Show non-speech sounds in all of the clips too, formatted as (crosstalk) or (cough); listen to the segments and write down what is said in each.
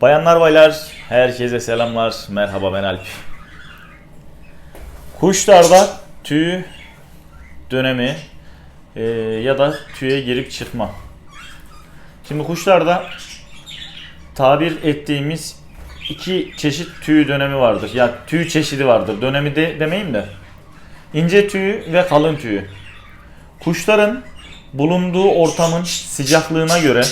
Bayanlar baylar herkese selamlar. Merhaba ben Alp. Kuşlarda tüy dönemi e, ya da tüye girip çıkma. Şimdi kuşlarda tabir ettiğimiz iki çeşit tüy dönemi vardır. Ya tüy çeşidi vardır. Dönemi de demeyeyim de. İnce tüy ve kalın tüy. Kuşların bulunduğu ortamın sıcaklığına göre,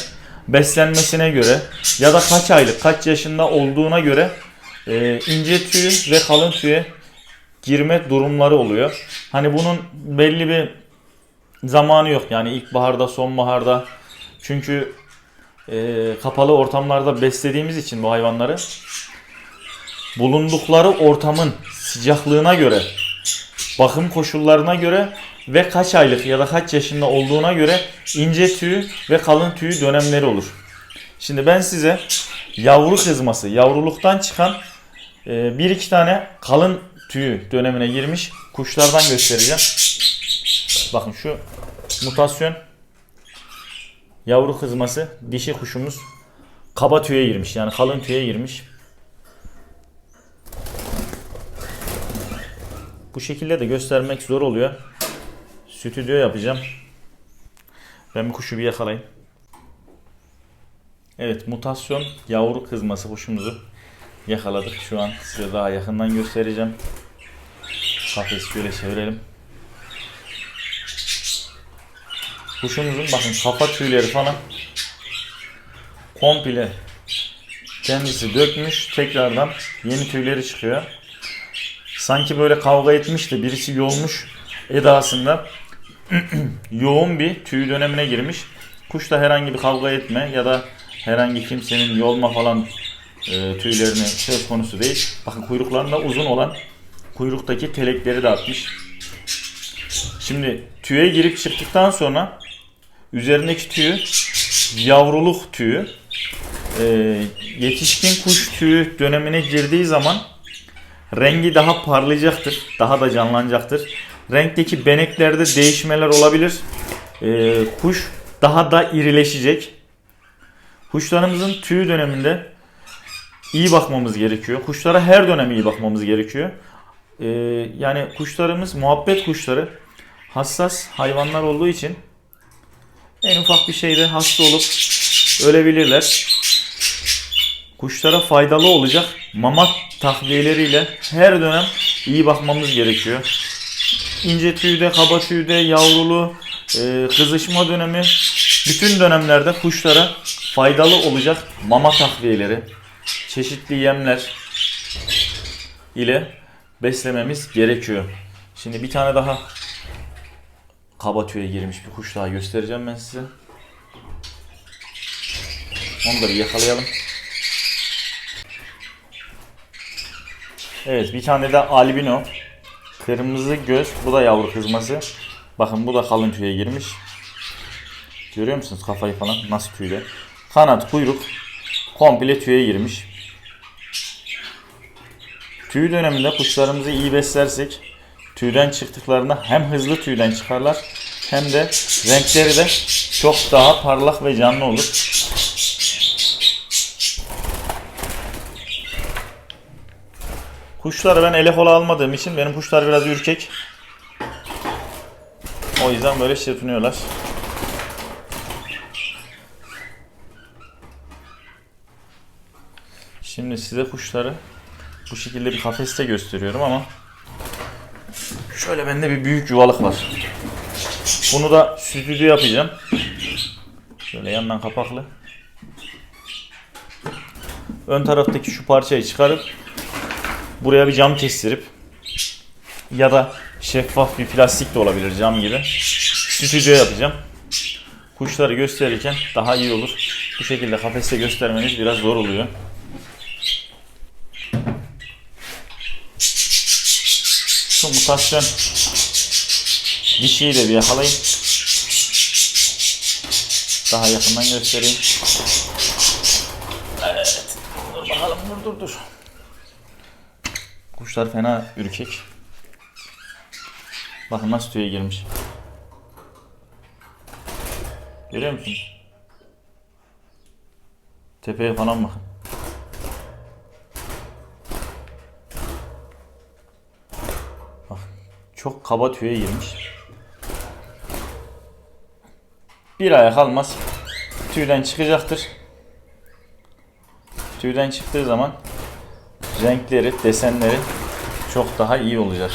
beslenmesine göre ya da kaç aylık, kaç yaşında olduğuna göre e, ince tüy ve kalın tüye girme durumları oluyor. Hani bunun belli bir zamanı yok. Yani ilkbaharda, sonbaharda. Çünkü e, kapalı ortamlarda beslediğimiz için bu hayvanları bulundukları ortamın sıcaklığına göre, bakım koşullarına göre ve kaç aylık ya da kaç yaşında olduğuna göre ince tüy ve kalın tüy dönemleri olur. Şimdi ben size yavru kızması, yavruluktan çıkan e, bir iki tane kalın tüy dönemine girmiş kuşlardan göstereceğim. Bakın şu mutasyon yavru kızması dişi kuşumuz kaba tüye girmiş yani kalın tüye girmiş. Bu şekilde de göstermek zor oluyor. Stüdyo yapacağım. Ben bir kuşu bir yakalayayım. Evet mutasyon yavru kızması kuşumuzu yakaladık. Şu an size daha yakından göstereceğim. Kafesi şöyle çevirelim. Kuşumuzun bakın kafa tüyleri falan komple kendisi dökmüş. Tekrardan yeni tüyleri çıkıyor. Sanki böyle kavga etmiş de birisi yolmuş edasında (clears throat) yoğun bir tüy dönemine girmiş. Kuş da herhangi bir kavga etme ya da herhangi kimsenin yolma falan e, tüylerini söz konusu değil. Bakın kuyruklarında uzun olan kuyruktaki telekleri de atmış. Şimdi tüye girip çıktıktan sonra üzerindeki tüyü yavruluk tüyü e, yetişkin kuş tüyü dönemine girdiği zaman rengi daha parlayacaktır. Daha da canlanacaktır. Renkteki beneklerde değişmeler olabilir. E, kuş daha da irileşecek. Kuşlarımızın tüy döneminde iyi bakmamız gerekiyor. Kuşlara her dönem iyi bakmamız gerekiyor. Ee, yani kuşlarımız muhabbet kuşları hassas hayvanlar olduğu için en ufak bir şeyde hasta olup ölebilirler. Kuşlara faydalı olacak mama takviyeleriyle her dönem iyi bakmamız gerekiyor. İnce tüyde, kaba tüyde, yavrulu, e, kızışma dönemi bütün dönemlerde kuşlara faydalı olacak mama takviyeleri, çeşitli yemler ile beslememiz gerekiyor. Şimdi bir tane daha kaba tüye girmiş bir kuş daha göstereceğim ben size. Onu da bir yakalayalım. Evet bir tane de albino. Kırmızı göz. Bu da yavru kızması. Bakın bu da kalın tüye girmiş. Görüyor musunuz kafayı falan nasıl tüyle? Kanat, kuyruk komple tüye girmiş. Tüy döneminde kuşlarımızı iyi beslersek tüyden çıktıklarında hem hızlı tüyden çıkarlar hem de renkleri de çok daha parlak ve canlı olur. Kuşları ben ele kola almadığım için benim kuşlar biraz ürkek. O yüzden böyle çırpınıyorlar. Şimdi size kuşları bu şekilde bir kafeste gösteriyorum ama şöyle bende bir büyük yuvalık var. Bunu da stüdyo yapacağım. Şöyle yandan kapaklı. Ön taraftaki şu parçayı çıkarıp buraya bir cam kestirip ya da şeffaf bir plastik de olabilir cam gibi. Stüdyo yapacağım. Kuşları gösterirken daha iyi olur. Bu şekilde kafeste göstermeniz biraz zor oluyor. Şu mutasyon dişiyi de bir yakalayayım. Daha yakından göstereyim. Evet. Dur bakalım dur dur dur. Kuşlar fena ürkek. Bakın nasıl tüye girmiş. Görüyor musun? Tepeye falan bakın. Bak çok kaba tüye girmiş. Bir ayak almaz. Tüyden çıkacaktır. Tüyden çıktığı zaman renkleri, desenleri çok daha iyi olacak.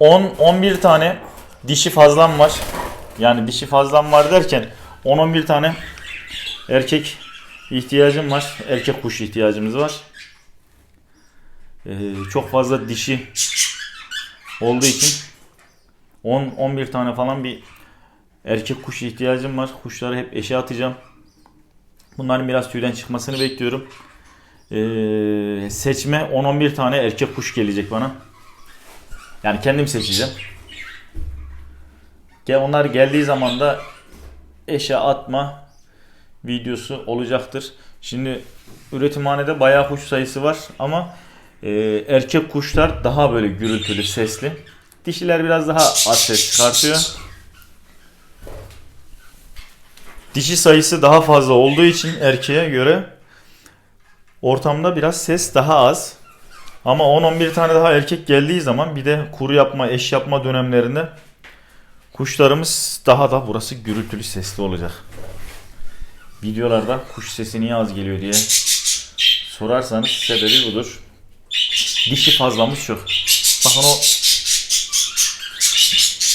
10-11 tane dişi fazlam var. Yani dişi fazlam var derken 10-11 tane erkek ihtiyacım var. Erkek kuş ihtiyacımız var. Ee, çok fazla dişi olduğu için 10-11 tane falan bir erkek kuş ihtiyacım var. Kuşları hep eşe atacağım. Bunların biraz tüyden çıkmasını bekliyorum. Ee, seçme 10-11 tane erkek kuş gelecek bana. Yani kendim seçeceğim. Gel onlar geldiği zaman da eşe atma videosu olacaktır. Şimdi üretimhanede bayağı kuş sayısı var ama e, erkek kuşlar daha böyle gürültülü, sesli. Dişiler biraz daha az ses çıkartıyor. Dişi sayısı daha fazla olduğu için erkeğe göre ortamda biraz ses daha az. Ama 10-11 tane daha erkek geldiği zaman bir de kuru yapma, eş yapma dönemlerinde kuşlarımız daha da burası gürültülü sesli olacak. Videolarda kuş sesi niye az geliyor diye sorarsanız sebebi budur. Dişi fazlamız çok. Bakın o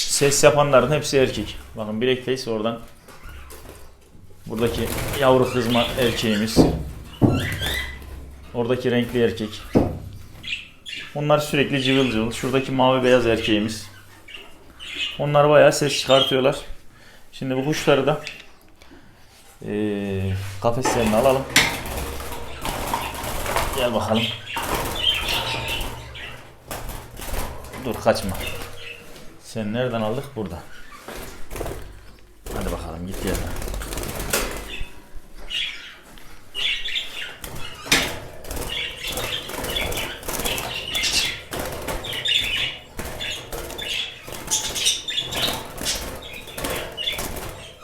ses yapanların hepsi erkek. Bakın Face oradan. Buradaki yavru kızma erkeğimiz. Oradaki renkli erkek. Onlar sürekli cıvıl cıvıl. Şuradaki mavi beyaz erkeğimiz. Onlar bayağı ses çıkartıyorlar. Şimdi bu kuşları da eee kafeslerine alalım. Gel bakalım. Dur kaçma. Sen nereden aldık? Burada. Hadi bakalım git yerine.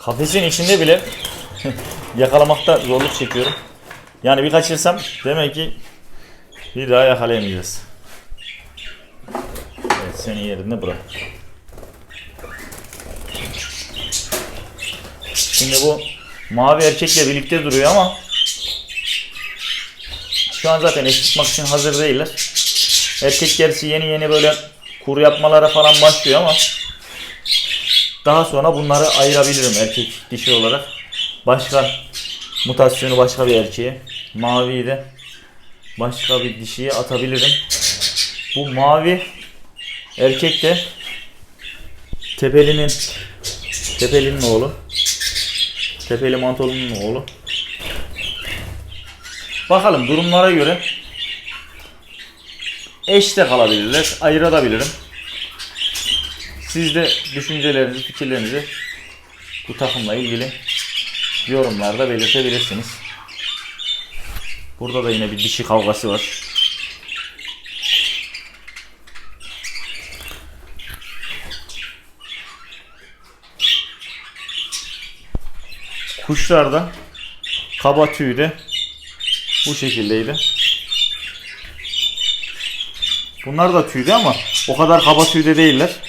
Kafesin içinde bile (laughs) yakalamakta zorluk çekiyorum. Yani bir kaçırsam demek ki bir daha yakalayamayacağız. Evet seni yerinde bırak. Şimdi bu mavi erkekle birlikte duruyor ama şu an zaten eş tutmak için hazır değiller. Erkek gerçi yeni yeni böyle kuru yapmalara falan başlıyor ama daha sonra bunları ayırabilirim erkek dişi olarak. Başka mutasyonu başka bir erkeğe. Maviyi de başka bir dişiye atabilirim. Bu mavi erkek de Tepeli'nin Tepeli'nin oğlu. Tepeli Mantolu'nun oğlu. Bakalım durumlara göre eş de kalabilirler. Ayırabilirim. Siz de düşüncelerinizi, fikirlerinizi bu takımla ilgili yorumlarda belirtebilirsiniz. Burada da yine bir dişi kavgası var. Kuşlarda kaba tüy de bu şekildeydi. Bunlar da tüydü ama o kadar kaba tüyde değiller.